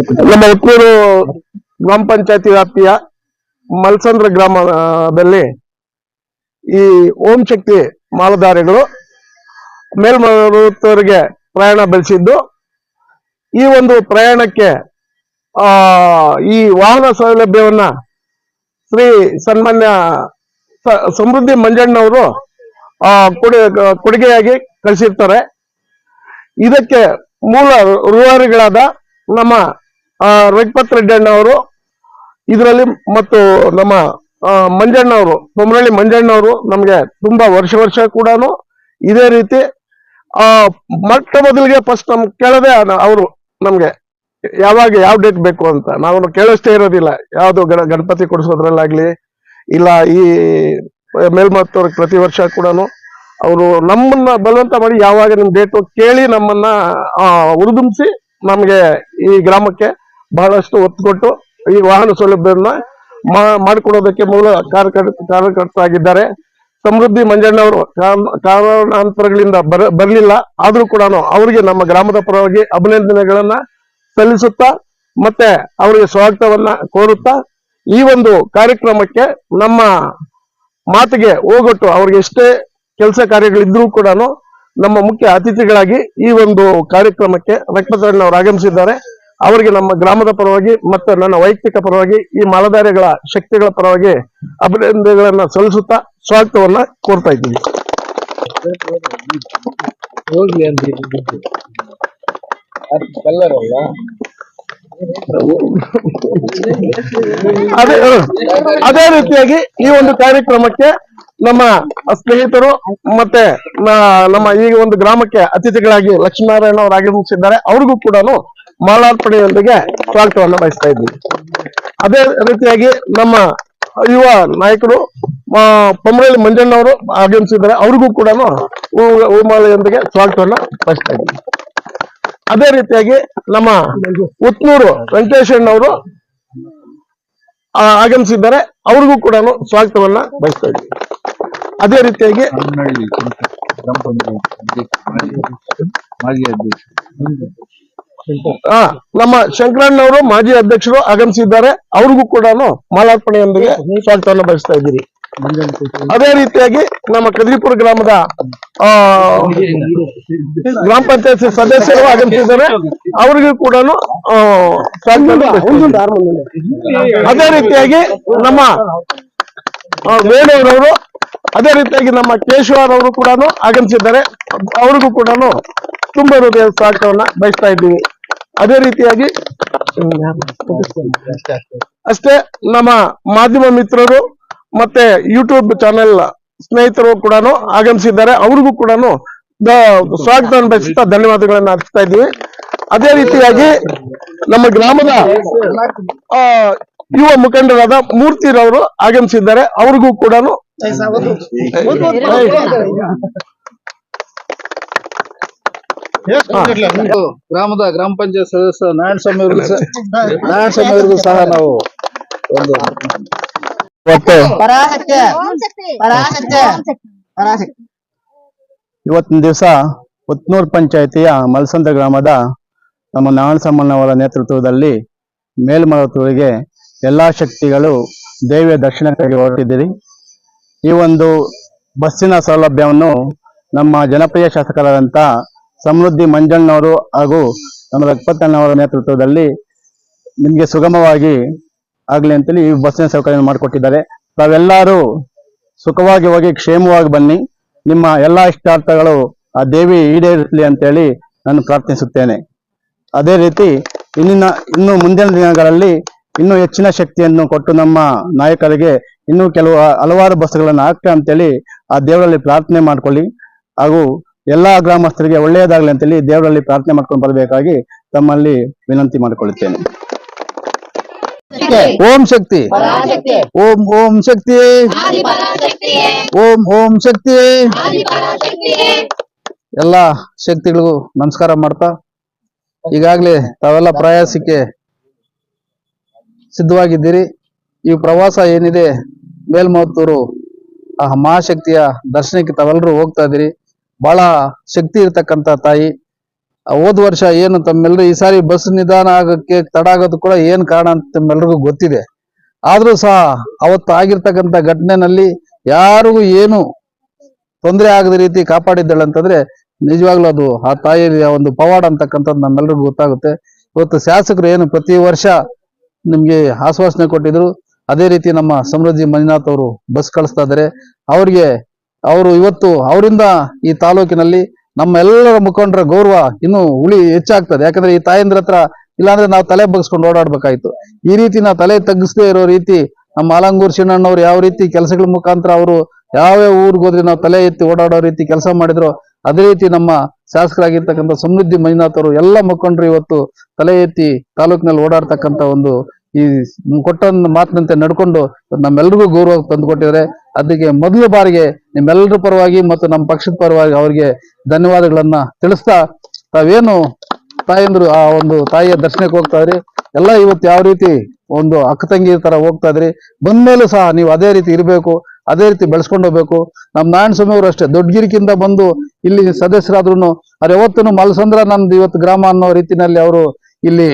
ನಮ್ಮ ಉಟ್ನೂರು ಗ್ರಾಮ ಪಂಚಾಯತಿ ವ್ಯಾಪ್ತಿಯ ಮಲ್ಸಂದ್ರ ಗ್ರಾಮದಲ್ಲಿ ಈ ಓಂ ಶಕ್ತಿ ಮಾಲಧಾರಿಗಳು ಮೇಲ್ಮರುತ್ತವರಿಗೆ ಪ್ರಯಾಣ ಬೆಳೆಸಿದ್ದು. ಈ ಒಂದು ಪ್ರಯಾಣಕ್ಕೆ, ಆ, ಈ ವಾಹನ ಸೌಲಭ್ಯವನ್ನ ಶ್ರೀ ಸನ್ಮಾನ್ಯ ಸಮೃದ್ಧಿ ಮಂಜಣ್ಣವರು ಕೊಡುಗೆಯಾಗಿ ಕಳಿಸಿರ್ತಾರೆ. ಇದಕ್ಕೆ ಮೂಲ ರೂವಾರಿಗಳಾದ ನಮ್ಮ ರಘುಪತ್ ರೆಡ್ಡಿ ಅಣ್ಣವರು ಇದರಲ್ಲಿ ಮತ್ತು ನಮ್ಮ ಆ, ಮಂಜಣ್ಣವರು ಮಂಜಣ್ಣ ಅವರು ನಮಗೆ ತುಂಬಾ ವರ್ಷ ವರ್ಷ ಕೂಡ ಇದೇ ರೀತಿ ಆ ಮೊಟ್ಟ ಮೊದಲಿಗೆ ಫಸ್ಟ್ ನಮ್ಗೆ ಕೇಳದೆ ಅವರು ನಮ್ಗೆ. ಯಾವಾಗ ಯಾವ ಡೇಟ್ ಬೇಕು ಅಂತ. ನಾವು ಕೇಳಿಸ್ತೇ ಇರೋದಿಲ್ಲ. ಯಾವ್ದು ಗಣ ಗಣಪತಿ ಕೊಡಿಸೋದ್ರಲ್ಲಾಗ್ಲಿ ಇಲ್ಲ ಈ ಮೇಲ್ಮತ್ತವ್ರಿಗೆ ಪ್ರತಿ ವರ್ಷ ಕೂಡ ಅವರು ನಮ್ಮನ್ನ ಬಲವಂತ ಮಾಡಿ ಯಾವಾಗ ನಿಮ್ ಡೇಟ್ ಕೇಳಿ ನಮ್ಮನ್ನ ನಮಗೆ ನಮ್ಗೆ ಈ ಗ್ರಾಮಕ್ಕೆ ಬಹಳಷ್ಟು ಒತ್ತು ಕೊಟ್ಟು ಈ ವಾಹನ ಸೌಲಭ್ಯವನ್ನ ಮಾಡಿಕೊಡೋದಕ್ಕೆ ಮೂಲ ಕಾರ್ಯಕರ್ತ ಕಾರ್ಯಕರ್ತರಾಗಿದ್ದಾರೆ. ಸಮೃದ್ಧಿ ಮಂಜಣ್ಣ ಅವರು ಕಾರಣಾಂತರಗಳಿಂದ ಬರ, ಬರಲಿಲ್ಲ. ಆದ್ರೂ ಕೂಡ ಅವರಿಗೆ ನಮ್ಮ ಗ್ರಾಮದ ಪರವಾಗಿ ಅಭಿನಂದನೆಗಳನ್ನ ಸಲ್ಲಿಸುತ್ತಾ ಮತ್ತೆ ಅವರಿಗೆ ಸ್ವಾಗತವನ್ನ ಕೋರುತ್ತಾ ಈ ಒಂದು ಕಾರ್ಯಕ್ರಮಕ್ಕೆ ನಮ್ಮ ಮಾತಿಗೆ ಹೋಗೊಟ್ಟು ಅವ್ರಿಗೆ ಎಷ್ಟೇ ಕೆಲಸ ಕಾರ್ಯಗಳಿದ್ರೂ ಕೂಡ ನಮ್ಮ ಮುಖ್ಯ ಅತಿಥಿಗಳಾಗಿ ಈ ಒಂದು ಕಾರ್ಯಕ್ರಮಕ್ಕೆ ರಕ್ತತಣ್ಣವರು ಆಗಮಿಸಿದ್ದಾರೆ. ಅವರಿಗೆ ನಮ್ಮ ಗ್ರಾಮದ ಪರವಾಗಿ ಮತ್ತು ನನ್ನ ವೈಯಕ್ತಿಕ ಪರವಾಗಿ ಈ ಮಾಲಧಾರಿಗಳ ಶಕ್ತಿಗಳ ಪರವಾಗಿ ಅಭಿನಂದನೆಗಳನ್ನ ಸಲ್ಲಿಸುತ್ತಾ ಸ್ವಾಗತವನ್ನ ಕೋರ್ತಾ ಹೇಳಿದ್ದು. ಅದು ಅದೇ ರೀತಿಯಾಗಿ ಈ ಒಂದು ಕಾರ್ಯಕ್ರಮಕ್ಕೆ ನಮ್ಮ ಸ್ನೇಹಿತರು ಮತ್ತೆ ನಮ್ಮ ಈ ಒಂದು ಗ್ರಾಮಕ್ಕೆ ಅತಿಥಿಗಳಾಗಿ ಲಕ್ಷ್ಮೀನಾರಾಯಣ ಅವರು ಆಗಮಿಸಿದ್ದಾರೆ ಅವ್ರಿಗೂ ಕೂಡ ಮಾಲಾರ್ಪಣೆಯೊಂದಿಗೆ ಸ್ವಾಗತವನ್ನು ಬಯಸ್ತಾ ಇದ್ದೀವಿ ಅದೇ ರೀತಿಯಾಗಿ ನಮ್ಮ ಯುವ ನಾಯಕರು ಮಂಜಣ್ಣ ಮಂಜಣ್ಣವರು ಆಗಮಿಸಿದ್ದಾರೆ. ಅವ್ರಿಗೂ ಕೂಡ ಹೂಮಾಲೆಯೊಂದಿಗೆ ಸ್ವಾಗತವನ್ನು ಬಯಸ್ತಾ ಇದ್ದೀವಿ ಅದೇ ರೀತಿಯಾಗಿ ನಮ್ಮ ಉತ್ನೂರು ವೆಂಕಟೇಶಣ್ಣವರು ಆಗಮಿಸಿದ್ದಾರೆ. ಅವ್ರಿಗೂ ಕೂಡ ಸ್ವಾಗತವನ್ನ ಬಯಸ್ತಾ ಇದ್ದೀವಿ ಅದೇ ರೀತಿಯಾಗಿ ಮಾಜಿ ಅಧ್ಯಕ್ಷ. ನಮ್ಮ ಶಂಕರಣ್ಣವರು ಮಾಜಿ ಅಧ್ಯಕ್ಷರು ಆಗಮಿಸಿದ್ದಾರೆ. ಅವ್ರಿಗೂ ಕೂಡ ಮಾಲಾರ್ಪಣೆಯೊಂದಿಗೆ ಸ್ವಾಗತವನ್ನು ಬಯಸ್ತಾ ಇದ್ದೀರಿ ಅದೇ ರೀತಿಯಾಗಿ ನಮ್ಮ ಕದ್ರಿಪುರ ಗ್ರಾಮದ ಗ್ರಾಮ ಪಂಚಾಯತ್ ಸದಸ್ಯರು ಆಗಮಿಸಿದ್ದಾರೆ. ಅವರಿಗೂ ಕೂಡ ಅದೇ ರೀತಿಯಾಗಿ ನಮ್ಮ ವೇಣುರವರು, ಅದೇ ರೀತಿಯಾಗಿ ನಮ್ಮ ಕೇಶವರವರು ಕೂಡ ಆಗಮಿಸಿದ್ದಾರೆ. ಅವ್ರಿಗೂ ಕೂಡ ತುಂಬ ಹೃದಯ ಸ್ವಾಗತವನ್ನ ಬಯಸ್ತಾ ಇದ್ದೀವಿ. ಅದೇ ರೀತಿಯಾಗಿ ಅಷ್ಟೇ ನಮ್ಮ ಮಾಧ್ಯಮ ಮಿತ್ರರು ಮತ್ತೆ ಯೂಟ್ಯೂಬ್ ಚಾನೆಲ್ ಸ್ನೇಹಿತರು ಕೂಡ ಆಗಮಿಸಿದ್ದಾರೆ. ಅವ್ರಿಗೂ ಕೂಡ ಸ್ವಾಗತವನ್ನು ಬಯಸುತ್ತಾ ಧನ್ಯವಾದಗಳನ್ನ ಅರ್ಪಿಸ್ತಾ ಇದ್ದೀವಿ. ಅದೇ ರೀತಿಯಾಗಿ ನಮ್ಮ ಗ್ರಾಮದ ಆ, ಯುವ ಮುಖಂಡರಾದ ಮೂರ್ತಿರವರು ಆಗಮಿಸಿದ್ದಾರೆ. ಅವ್ರಿಗೂ ಕೂಡ ಗ್ರಾಮದ ಗ್ರಾಮ ಪಂಚಾಯತ್ ಸದಸ್ಯ ನಾರಾಯಣ ಸ್ವಾಮಿ ಅವರಿಗೂ ಸಹ ನಾರಾಯಣ ಸ್ವಾಮಿ ಅವ್ರಿಗೂ ಸಹ ನಾವು ಒಂದು ಇವತ್ತು ಪರಾಶಕ್ತಿ. ಪರಾಶಕ್ತಿ. ಪರಾಶಕ್ತಿ. ಇವತ್ತಿನ ದಿವಸ ಉತ್ನೂರ್ ಪಂಚಾಯತಿಯ ಮಲ್ಸಂದ ಗ್ರಾಮದ ನಮ್ಮ ನಾರಾಯಣಸಮ್ಮನವರ ನೇತೃತ್ವದಲ್ಲಿ ಮೇಲ್ಮರತುವಿಗೆ ಎಲ್ಲಾ ಶಕ್ತಿಗಳು ದೇವಿಯ ದರ್ಶನಕ್ಕಾಗಿ ಹೊರಟಿದ್ದೀರಿ. ಈ ಒಂದು ಬಸ್ಸಿನ ಸೌಲಭ್ಯವನ್ನು ನಮ್ಮ ಜನಪ್ರಿಯ ಶಾಸಕರಾದಂಥ ಸಮೃದ್ಧಿ ಮಂಜಣ್ಣವರು ಹಾಗೂ ನಮ್ಮ ರಘುಪತಣ್ಣವರ ನೇತೃತ್ವದಲ್ಲಿ ನಿಮಗೆ ಸುಗಮವಾಗಿ ಆಗಲಿ ಅಂತೇಳಿ ಈ ಬಸ್ಸಿನ ಸೌಕರ್ಯ ಮಾಡಿಕೊಟ್ಟಿದ್ದಾರೆ. ತಾವೆಲ್ಲರೂ ಸುಖವಾಗಿ ಹೋಗಿ ಕ್ಷೇಮವಾಗಿ ಬನ್ನಿ. ನಿಮ್ಮ ಎಲ್ಲ ಇಷ್ಟಾರ್ಥಗಳು ಆ ದೇವಿ ಈಡೇರಿಸಲಿ ಅಂತೇಳಿ ನಾನು ಪ್ರಾರ್ಥಿಸುತ್ತೇನೆ. ಅದೇ ರೀತಿ ಇನ್ನಿನ ಇನ್ನು ಮುಂದಿನ ದಿನಗಳಲ್ಲಿ ಇನ್ನೂ ಹೆಚ್ಚಿನ ಶಕ್ತಿಯನ್ನು ಕೊಟ್ಟು ನಮ್ಮ ನಾಯಕರಿಗೆ ಇನ್ನೂ ಕೆಲವು ಹಲವಾರು ಬಸ್ಗಳನ್ನು ಹಾಕ್ತೇ ಅಂತೇಳಿ ಆ ದೇವರಲ್ಲಿ ಪ್ರಾರ್ಥನೆ ಮಾಡ್ಕೊಳ್ಳಿ. ಹಾಗೂ ಎಲ್ಲಾ ಗ್ರಾಮಸ್ಥರಿಗೆ ಒಳ್ಳೆಯದಾಗಲಿ ಅಂತೇಳಿ ದೇವರಲ್ಲಿ ಪ್ರಾರ್ಥನೆ ಮಾಡ್ಕೊಂಡು ಬರಬೇಕಾಗಿ ತಮ್ಮಲ್ಲಿ ವಿನಂತಿ ಮಾಡಿಕೊಳ್ಳುತ್ತೇನೆ. ಓಂ ಶಕ್ತಿ. ಓಂ ಓಂ ಶಕ್ತಿ. ಓಂ ಓಂ ಶಕ್ತಿ. ಎಲ್ಲಾ ಶಕ್ತಿಗಳಿಗೂ ನಮಸ್ಕಾರ ಮಾಡ್ತಾ ಈಗಾಗಲೇ ತಾವೆಲ್ಲ ಪ್ರಯಾಸಕ್ಕೆ ಸಿದ್ಧವಾಗಿದ್ದೀರಿ. ಈ ಪ್ರವಾಸ ಏನಿದೆ ಮೇಲ್ಮತ್ತೂರು ಆ ಮಹಾಶಕ್ತಿಯ ದರ್ಶನಕ್ಕೆ ತಾವೆಲ್ಲರೂ ಹೋಗ್ತಾ ಇದ್ದೀರಿ. ಬಹಳ ಶಕ್ತಿ ಇರ್ತಕ್ಕಂತ ತಾಯಿ. ಹೋದ ವರ್ಷ ಏನು ತಮ್ಮೆಲ್ಲರೂ ಈ ಸಾರಿ ಬಸ್ ನಿಧಾನ ಆಗಕ್ಕೆ ತಡ ಆಗೋದು ಕೂಡ ಏನ್ ಕಾರಣ ಅಂತ ತಮ್ಮೆಲ್ಲರಿಗೂ ಗೊತ್ತಿದೆ. ಆದ್ರೂ ಸಹ ಅವತ್ತು ಆಗಿರ್ತಕ್ಕಂಥ ಘಟನೆನಲ್ಲಿ ಯಾರಿಗೂ ಏನು ತೊಂದರೆ ಆಗದ ರೀತಿ ಕಾಪಾಡಿದ್ದಾಳೆ ಅಂತಂದ್ರೆ ನಿಜವಾಗ್ಲೂ ಅದು ಆ ತಾಯಿಯ ಒಂದು ಪವಾಡ ಅಂತಕ್ಕಂಥದ್ದು ನಮ್ಮೆಲ್ರಿಗೂ ಗೊತ್ತಾಗುತ್ತೆ. ಇವತ್ತು ಶಾಸಕರು ಏನು ಪ್ರತಿ ವರ್ಷ ನಿಮ್ಗೆ ಆಶ್ವಾಸನೆ ಕೊಟ್ಟಿದ್ರು. ಅದೇ ರೀತಿ ನಮ್ಮ ಸಮೃದ್ಧಿ ಮಂಜುನಾಥ್ ಅವರು ಬಸ್ ಕಳಿಸ್ತಾ ಇದ್ದಾರೆ. ಅವ್ರಿಗೆ ಅವರು ಇವತ್ತು ಅವರಿಂದ ಈ ತಾಲೂಕಿನಲ್ಲಿ ನಮ್ಮೆಲ್ಲರ ಮುಖಂಡರ ಗೌರವ ಇನ್ನೂ ಉಳಿ ಹೆಚ್ಚಾಗ್ತದೆ. ಯಾಕಂದ್ರೆ ಈ ತಾಯಂದ್ರ ಹತ್ರ ಇಲ್ಲಾಂದ್ರೆ ನಾವು ತಲೆ ಬಗ್ಸ್ಕೊಂಡು ಓಡಾಡ್ಬೇಕಾಯ್ತು. ಈ ರೀತಿ ನಾವು ತಲೆ ತಗ್ಗಿಸದೇ ಇರೋ ರೀತಿ ನಮ್ಮ ಆಲಂಗೂರ್ ಶಿವಣ್ಣವ್ರು ಯಾವ ರೀತಿ ಕೆಲಸಗಳ ಮುಖಾಂತರ ಅವರು ಯಾವ್ಯಾವ ಊರಿಗೆ ಹೋದ್ರೆ ನಾವು ತಲೆ ಎತ್ತಿ ಓಡಾಡೋ ರೀತಿ ಕೆಲಸ ಮಾಡಿದ್ರು ಅದೇ ರೀತಿ ನಮ್ಮ ಶಾಸಕರಾಗಿರ್ತಕ್ಕಂಥ ಸಮೃದ್ಧಿ ಮಂಜುನಾಥ್ ಅವರು ಎಲ್ಲ ಮುಖಂಡರು ಇವತ್ತು ತಲೆ ಎತ್ತಿ ತಾಲೂಕಿನಲ್ಲಿ ಓಡಾಡ್ತಕ್ಕಂಥ ಒಂದು ಈ ಕೊಟ್ಟ ಮಾತಿನಂತೆ ನಡ್ಕೊಂಡು ನಮ್ಮೆಲ್ರಿಗೂ ಗೌರವ ತಂದುಕೊಟ್ಟಿದ್ದಾರೆ. ಅದಕ್ಕೆ ಮೊದಲ ಬಾರಿಗೆ ನಿಮ್ಮೆಲ್ಲರ ಪರವಾಗಿ ಮತ್ತು ನಮ್ಮ ಪಕ್ಷದ ಪರವಾಗಿ ಅವರಿಗೆ ಧನ್ಯವಾದಗಳನ್ನ ತಿಳಿಸ್ತಾ ತಾವೇನು ತಾಯಂದ್ರು ಆ ಒಂದು ತಾಯಿಯ ದರ್ಶನಕ್ಕೆ ಹೋಗ್ತಾ ಇದ್ರಿ. ಎಲ್ಲ ಇವತ್ತು ಯಾವ ರೀತಿ ಒಂದು ಅಕ್ಕ ತಂಗಿ ತರ ಹೋಗ್ತಾ ಇದ್ರಿ. ಬಂದ್ಮೇಲೂ ಸಹ ನೀವು ಅದೇ ರೀತಿ ಇರಬೇಕು, ಅದೇ ರೀತಿ ಬೆಳೆಸ್ಕೊಂಡು ಹೋಗ್ಬೇಕು. ನಮ್ಮ ನಾರಾಯಣ ಸ್ವಾಮಿ ಅವರು ಅಷ್ಟೇ, ದೊಡ್ಡಗಿರಿಕಿಂದ ಬಂದು ಇಲ್ಲಿ ಸದಸ್ಯರಾದ್ರು ಅವ್ರು ಯಾವತ್ತೂ ಮಲಸಂದ್ರ ನಂದು ಇವತ್ತು ಗ್ರಾಮ ಅನ್ನೋ ರೀತಿನಲ್ಲಿ ಅವರು ಇಲ್ಲಿ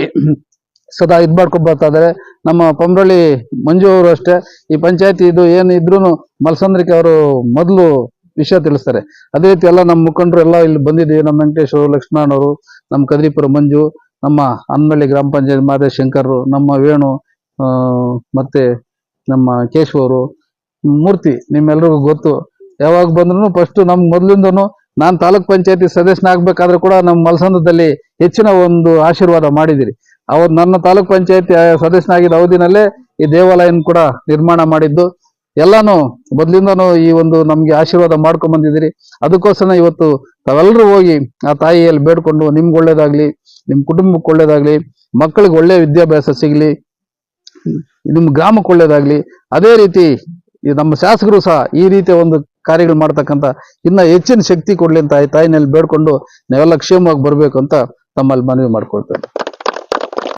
ಸದಾ ಇದ್ ಮಾಡ್ಕೊಂಡು ನಮ್ಮ ಪಂಬ್ರಳ್ಳಿ ಮಂಜು ಅವರು ಅಷ್ಟೇ. ಈ ಪಂಚಾಯತಿ ಇದು ಏನು ಇದ್ರೂ ಮಲ್ಸಂದ್ರಿಕೆ ಅವರು ಮೊದಲು ವಿಷಯ ತಿಳಿಸ್ತಾರೆ. ಅದೇ ರೀತಿ ಎಲ್ಲ ನಮ್ಮ ಮುಖಂಡರು ಎಲ್ಲ ಇಲ್ಲಿ ಬಂದಿದ್ದೀವಿ. ನಮ್ಮ ವೆಂಕಟೇಶ್ ಲಕ್ಷ್ಮಣ ಅವರು, ನಮ್ಮ ಕದ್ರಿಪುರ ಮಂಜು, ನಮ್ಮ ಅನ್ನಳ್ಳಿ ಗ್ರಾಮ ಪಂಚಾಯತ್ ಮಾದೇಶ್ ಶಂಕರ್ ನಮ್ಮ ವೇಣು ಮತ್ತೆ ನಮ್ಮ ಕೇಶವ್ ಅವರು, ಮೂರ್ತಿ ನಿಮ್ಮೆಲ್ಲರಿಗೂ ಗೊತ್ತು. ಯಾವಾಗ ಬಂದ್ರು ಫಸ್ಟ್ ನಮ್ ಮೊದ್ಲಿಂದನು ನಾನು ತಾಲೂಕ್ ಪಂಚಾಯತಿ ಸದಸ್ಯನಾಗಬೇಕಾದ್ರೂ ಕೂಡ ನಮ್ಮ ಮಲಸಂದ್ರದಲ್ಲಿ ಹೆಚ್ಚಿನ ಒಂದು ಆಶೀರ್ವಾದ ಮಾಡಿದಿರಿ. ಅವತ್ತು ನನ್ನ ತಾಲೂಕ್ ಪಂಚಾಯತಿ ಸದಸ್ಯನಾಗಿದ್ದ ಅವಧಿನಲ್ಲೇ ಈ ದೇವಾಲಯನ ಕೂಡ ನಿರ್ಮಾಣ ಮಾಡಿದ್ದು. ಎಲ್ಲಾನು ಮೊದ್ಲಿಂದನೂ ಈ ಒಂದು ನಮ್ಗೆ ಆಶೀರ್ವಾದ ಮಾಡ್ಕೊಂಡ್ ಬಂದಿದ್ದೀರಿ. ಅದಕ್ಕೋಸ್ಕರ ಇವತ್ತು ತಾವೆಲ್ಲರೂ ಹೋಗಿ ಆ ತಾಯಿಯಲ್ಲಿ ಬೇಡ್ಕೊಂಡು ನಿಮ್ಗೆ ಒಳ್ಳೇದಾಗ್ಲಿ, ನಿಮ್ ಕುಟುಂಬಕ್ಕೆ ಒಳ್ಳೇದಾಗ್ಲಿ, ಮಕ್ಕಳಿಗೆ ಒಳ್ಳೆ ವಿದ್ಯಾಭ್ಯಾಸ ಸಿಗ್ಲಿ, ನಿಮ್ ಗ್ರಾಮಕ್ಕೆ ಒಳ್ಳೇದಾಗ್ಲಿ, ಅದೇ ರೀತಿ ನಮ್ಮ ಶಾಸಕರು ಸಹ ಈ ರೀತಿಯ ಒಂದು ಕಾರ್ಯಗಳು ಮಾಡ್ತಕ್ಕಂಥ ಇನ್ನ ಹೆಚ್ಚಿನ ಶಕ್ತಿ ಕೊಡ್ಲಿ ಅಂತ ಈ ತಾಯಿನಲ್ಲಿ ಬೇಡ್ಕೊಂಡು ನಾವೆಲ್ಲ ಕ್ಷೇಮವಾಗಿ ಬರ್ಬೇಕು ಅಂತ ತಮ್ಮಲ್ಲಿ ಮನವಿ ಮಾಡ್ಕೊಳ್ತೇನೆ.